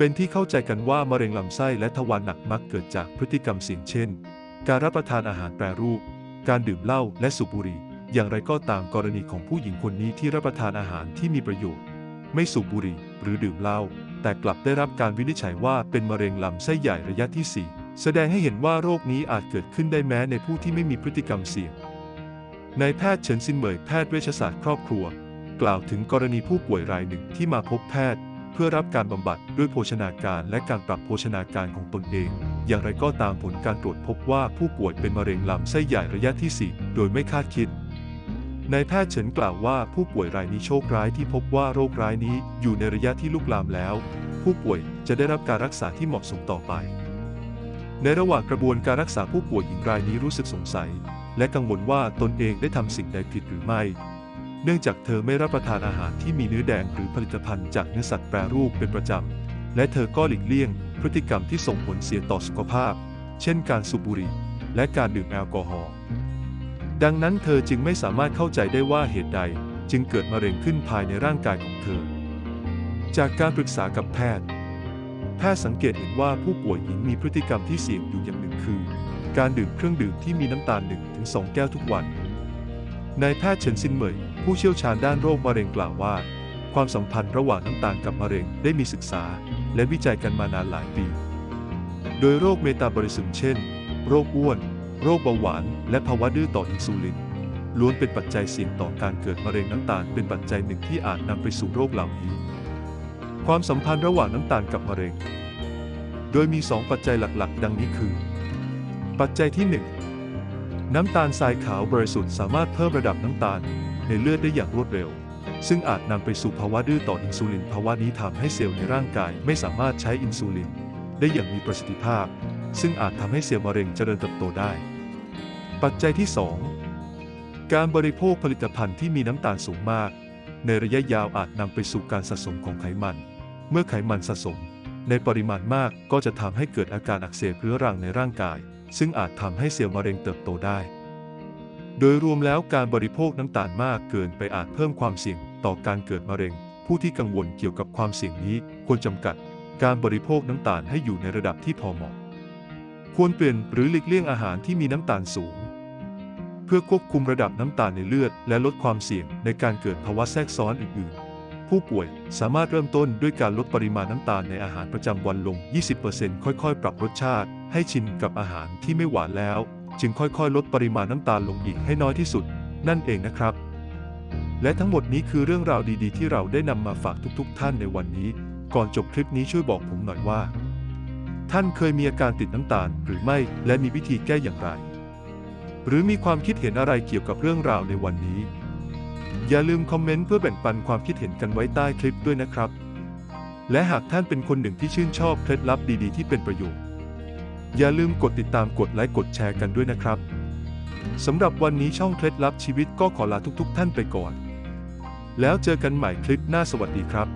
เป็นที่เข้าใจกันว่ามะเร็งลำไส้และทวารหนักมักเกิดจากพฤติกรรมเสี่ยงเช่น การรับประทานอาหารแปรรูป การดื่มเหล้าและสูบบุหรี่ อย่างไรก็ตามกรณีของผู้หญิงคนนี้ที่รับประทานอาหารที่มีประโยชน์ ไม่สูบบุหรี่หรือดื่มเหล้าแต่กลับได้รับการวินิจฉัยว่าเป็นมะเร็งลำไส้ใหญ่ระยะที่ 4 แสดงให้เห็นว่าโรคนี้อาจเกิดขึ้นได้แม้ในผู้ที่ไม่มีพฤติกรรมเสี่ยงนายแพทย์เฉินซินเหมยแพทย์เวชศาสตร์ครอบครัว กล่าวถึงกรณีผู้ป่วยรายหนึ่งที่มาพบแพทย์ เพื่อรับการบำบัดด้วยโภชนาการและการปรับโภชนาการของตนเอง อย่างไรก็ตามผลการตรวจพบว่าผู้ป่วยเป็นมะเร็งลำไส้ใหญ่ระยะที่ 4 โดยไม่คาดคิดนายแพทย์เฉินกล่าวว่าผู้ป่วยรายนี้โชคร้ายที่พบว่าโรคร้ายนี้อยู่ในระยะที่ลุกลามแล้ว ผู้ป่วยจะได้รับการรักษาที่เหมาะสมต่อไป ในระหว่างกระบวนการรักษาผู้ป่วยหญิงรายนี้รู้สึกสงสัย และกังวลว่าตนเองได้ทำสิ่งใดผิดหรือไม่ เนื่องจากเธอไม่รับประทานอาหารที่มีเนื้อแดงหรือผลิตภัณฑ์จากเนื้อสัตว์แปรรูปเป็นประจำ และเธอก็หลีกเลี่ยง พฤติกรรมที่ส่งผลเสียต่อสุขภาพ เช่นการสูบบุหรี่และการดื่มแอลกอฮอล์ ดังนั้นเธอจึงไม่สามารถเข้าใจได้ว่าเหตุใดจึงเกิดมะเร็งขึ้นภายในร่างกายของเธอ จากการปรึกษากับแพทย์ แพทย์สังเกตเห็นว่าผู้ป่วยหญิงมีพฤติกรรมที่เสี่ยงอยู่อย่างหนึ่งคือ การดื่มเครื่องดื่มที่มีน้ำตาล1-2 แก้วทุกวัน นายแพทย์เฉินซินเหมย ผู้เชี่ยวชาญด้านโรคมะเร็งกล่าวว่า ความสัมพันธ์ระหว่างน้ำตาลกับมะเร็งได้มีศึกษา และวิจัยกันมานานหลายปี โดยโรคเมตาบอลิซึมเช่น โรคอ้วน โรคเบาหวาน และภาวะดื้อต่ออินซูลิน ล้วนเป็นปัจจัยเสี่ยงต่อการเกิดมะเร็งน้ำตาลเป็นปัจจัยหนึ่งที่อาจนำไปสู่โรคเหล่านี้ ความสัมพันธ์ระหว่างน้ำตาลกับมะเร็ง โดยมี 2 ปัจจัยหลักๆ ดังนี้คือ ปัจจัยที่ 1น้ำตาลทรายขาวบริสุทธิ์สามารถเพิ่มระดับน้ำตาล ในเลือดได้อย่างรวดเร็ว ซึ่งอาจนำไปสู่ภาวะดื้อต่ออินซูลิน ภาวะนี้ทำให้เซลล์ในร่างกายไม่สามารถใช้อินซูลิน ได้อย่างมีประสิทธิภาพ ซึ่งอาจทำให้เซลล์มะเร็งเจริญเติบโตได้ ปัจจัยที่ 2 การบริโภคผลิตภัณฑ์ที่มีน้ำตาลสูงมาก ในระยะยาวอาจนำไปสู่การสะสมของไขมัน เมื่อไขมันสะสม ในปริมาณมากก็จะทำให้เกิดอาการอักเสบเรื้อรังในร่างกาย ซึ่งอาจทำให้เซลล์มะเร็งเติบโตได้ โดยรวมแล้วการบริโภคน้ำตาลมากเกินไปอาจเพิ่มความเสี่ยงต่อการเกิดมะเร็ง ผู้ที่กังวลเกี่ยวกับความเสี่ยงนี้ควรจำกัด การบริโภคน้ำตาลให้อยู่ในระดับที่พอเหมาะ ควรเปลี่ยนหรือหลีกเลี่ยงอาหารที่มีน้ำตาลสูง เพื่อควบคุมระดับน้ำตาลในเลือด และลดความเสี่ยงในการเกิดภาวะแทรกซ้อนอื่นๆ ผู้ป่วยสามารถเริ่มต้นด้วยการลดปริมาณน้ำตาลในอาหารประจำวันลง 20%ค่อยๆ ปรับรสชาติ ให้ชินกับอาหารที่ไม่หวานแล้ว จึงค่อยๆ ลดปริมาณน้ำตาลลงอีกให้น้อยที่สุด นั่นเองนะครับ และทั้งหมดนี้คือเรื่องราวดีๆ ที่เราได้นำมาฝากทุกๆ ท่านในวันนี้ ก่อนจบคลิปนี้ช่วยบอกผมหน่อยว่า ท่านเคยมีอาการติดน้ำตาลหรือไม่และมีวิธีแก้อย่างไร หรือมีความคิดเห็นอะไรเกี่ยวกับเรื่องราวในวันนี้ อย่าลืมคอมเมนต์เพื่อแบ่งปันความคิดเห็นกันไว้ใต้คลิปด้วยนะครับ และหากท่านเป็นคนหนึ่งที่ชื่นชอบเคล็ดลับดีๆ ที่เป็นประโยชน์ อย่าลืมกดติดตามกดไลค์กดแชร์กันด้วยนะครับสำหรับวันนี้ช่องเคล็ดลับชีวิตก็ขอลาทุกๆ ท่านไปก่อน แล้วเจอกันใหม่คลิปหน้าสวัสดีครับ